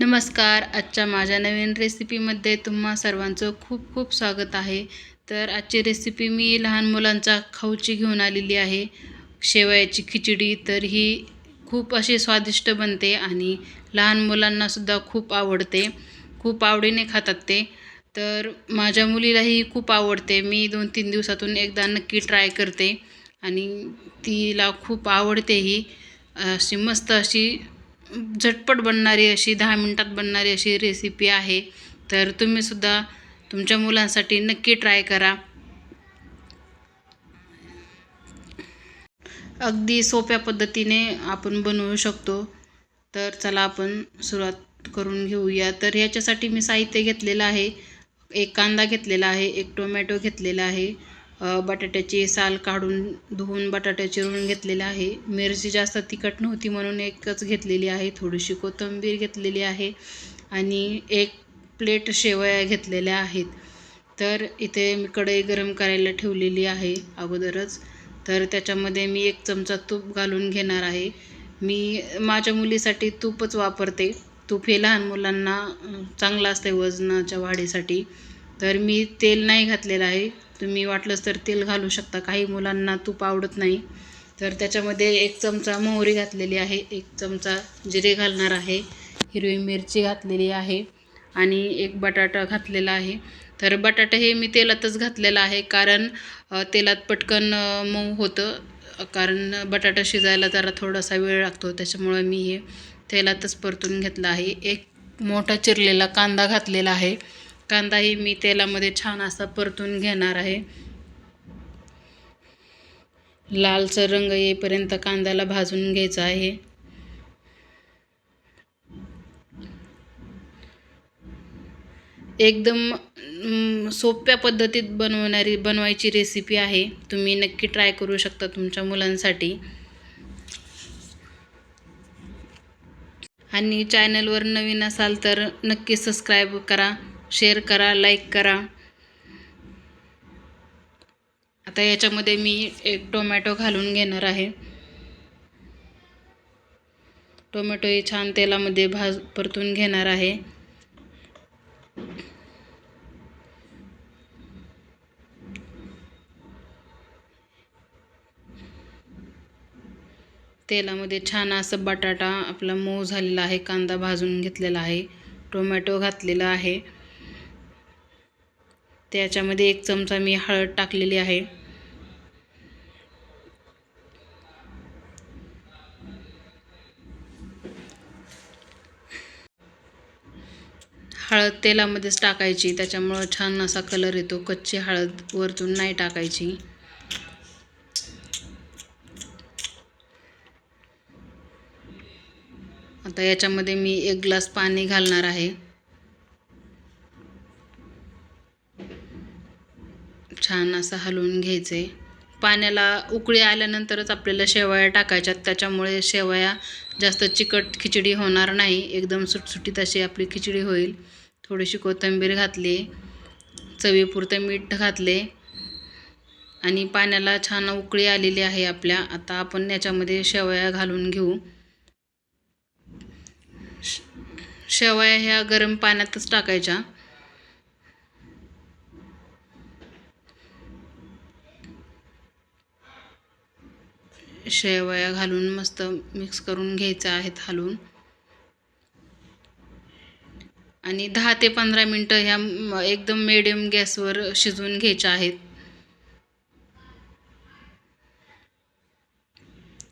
नमस्कार. आजच्या माझ्या नवीन रेसिपीमध्ये तुम्हा सर्वांचं खूप खूप स्वागत आहे. तर आजची रेसिपी मी लहान मुलांच्या खाऊची घेऊन आलेली आहे. शेवयाची खिचडी तर ही खूप अशी स्वादिष्ट बनते आणि लहान मुलांनासुद्धा खूप आवडते. खूप आवडीने खातात ते. तर माझ्या मुलीलाही खूप आवडते. मी दोन तीन दिवसातून एकदा नक्की ट्राय करते आणि तिला खूप आवडतेही अशी मस्त अशी झटपट बनणारी अशी दहा मिनटात बनणारी अशी रेसिपी आहे. तर तुम्हीसुद्धा तुमच्या मुलांसाठी नक्की ट्राय करा. अगदी सोप्या पद्धतीने आपण बनवू शकतो. तर चला आपण सुरुवात करून घेऊया. तर ह्याच्यासाठी मी साहित्य घेतलेलं आहे. एक कांदा घेतलेला आहे. एक टोमॅटो घेतलेला आहे. बटाट्याची साल काढून धुवून बटाट्या चिरून घेतलेले आहे. मिरची जास्त तिखट नव्हती म्हणून एकच घेतलेली आहे. थोडीशी कोथिंबीर घेतलेली आहे आणि एक प्लेट शेवया घेतलेल्या आहेत. तर इथे मी कढई गरम करायला ठेवलेली आहे अगोदरच. तर त्याच्यामध्ये मी एक चमचा तूप घालून घेणार आहे. मी माझ्या मुलीसाठी तूपच वापरते. तूप हे लहान मुलांना चांगलं असते वजनाच्या वाढीसाठी. तर मी तेल नाही घातलेलं आहे. तुम्ही वाटलंच तर तेल घालू शकता. काही मुलांना तूप आवडत नाही. तर त्याच्यामध्ये एक चमचा मोहरी घातलेली आहे. एक चमचा जिरे घालणार आहे. हिरवी मिरची घातलेली आहे. आणि एक बटाटा घातलेला आहे. तर बटाटा हे मी तेलातच घातलेलं आहे. कारण तेलात पटकन मऊ होतं. कारण बटाटा शिजायला जरा थोडासा वेळ लागतो. त्याच्यामुळं मी हे तेलातच परतून घेतलं आहे. एक मोठा चिरलेला कांदा घातलेला आहे. कांदाही मी तेलामध्ये छान असा परतून घेणार आहे. लालसर रंग येईपर्यंत कांद्याला भाजून घ्यायचा आहे. एकदम सोप्या पद्धतीत बनवणारी बनवायची रेसिपी आहे. तुम्ही नक्की ट्राय करू शकता तुमच्या मुलांसाठी. आणि चॅनलवर नवीन असाल तर नक्की सबस्क्राईब करा. शेअर करा लाईक करा. आता याच्यामध्ये मी एक टोमॅटो घालून घेणार आहे. टोमॅटो हे छान तेलामध्ये भाज परतून घेणार आहे. तेलामध्ये छान असं बटाटा आपला मऊ झालेला आहे कांदा भाजून घेतलेला आहे. टोमॅटो घातलेला आहे. त्याच्यामध्ये एक चमचा मी हळद टाकलेली आहे. हळद तेलामध्येच टाकायची त्याच्यामुळं छान असा कलर येतो कच्ची हळद वरतून नाही टाकायची. आता याच्यामध्ये मी एक ग्लास पाणी घालणार आहे. छान असं हलवून घ्यायचं. आहे पाण्याला उकळी आल्यानंतरच आपल्याला शेवया टाकायच्यात. त्याच्यामुळे शेवया जास्त चिकट खिचडी होणार नाही. एकदम सुटसुटीत अशी आपली खिचडी होईल. थोडीशी कोथिंबीर घातली. चवीपुरतं मीठ घातले. आणि पाण्याला छान उकळी आलेली आहे आपल्या. आता आपण याच्यामध्ये शेवया घालून घेऊ. शेवया ह्या गरम पाण्यातच टाकायच्या. शेवया घालून मस्त मिक्स करून घ्यायचं आहेत हलवून आणि दहा ते पंधरा मिनटं ह्या एकदम मिडियम गॅसवर शिजवून घ्यायच्या आहेत.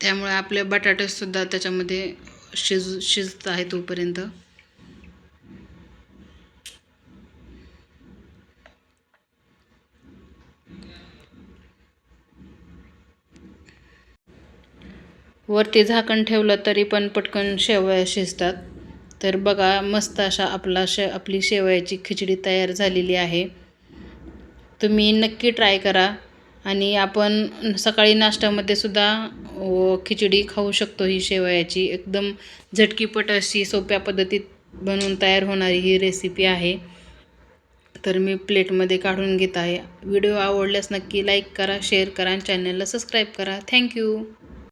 त्यामुळे आपले बटाटेसुद्धा त्याच्यामध्ये शिज शिजत आहे तोपर्यंत. वरती झाकण ठेवलं तरी पण पटकन शेवया शिजतात. तर बघा मस्त अशा आपला शे आपली शेवयाची खिचडी तयार झालेली आहे. तुम्ही नक्की ट्राय करा आणि आपण सकाळी नाश्त्यामध्ये सुद्धा खिचडी खाऊ शकतो ही शेवयाची. एकदम झटकीपट अशी सोप्या पद्धतीत बनवून तयार होणारी ही रेसिपी आहे. तर मी प्लेटमध्ये काढून घेत आहे. व्हिडिओ आवडल्यास नक्की लाईक करा शेअर करा आणि चॅनलला सबस्क्राईब करा. थँक्यू